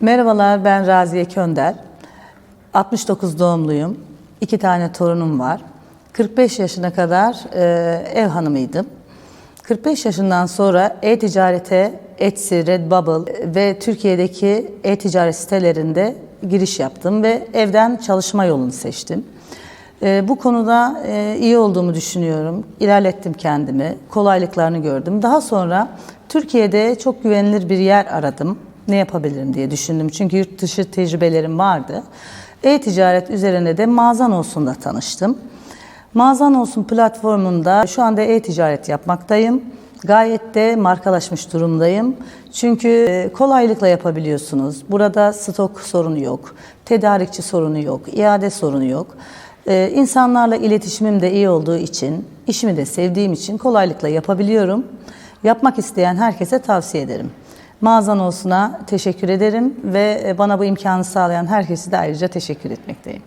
Merhabalar, ben Raziye Könder. 69 doğumluyum. İki tane torunum var. 45 yaşına kadar e, ev hanımıydım. 45 yaşından sonra e-ticarete Etsy, Redbubble ve Türkiye'deki e-ticaret sitelerinde giriş yaptım ve evden çalışma yolunu seçtim. E, bu konuda e, iyi olduğumu düşünüyorum. İlerlettim kendimi, kolaylıklarını gördüm. Daha sonra Türkiye'de çok güvenilir bir yer aradım. Ne yapabilirim diye düşündüm. Çünkü yurt dışı tecrübelerim vardı. E-ticaret üzerine de Mağazan Olsun'da tanıştım. Mağazan Olsun platformunda şu anda e-ticaret yapmaktayım. Gayet de markalaşmış durumdayım. Çünkü e, kolaylıkla yapabiliyorsunuz. Burada stok sorunu yok, tedarikçi sorunu yok, iade sorunu yok. Ee, insanlarla iletişimim de iyi olduğu için, işimi de sevdiğim için kolaylıkla yapabiliyorum. Yapmak isteyen herkese tavsiye ederim. Mağazan olsuna teşekkür ederim ve e, bana bu imkanı sağlayan herkese de ayrıca teşekkür etmekteyim.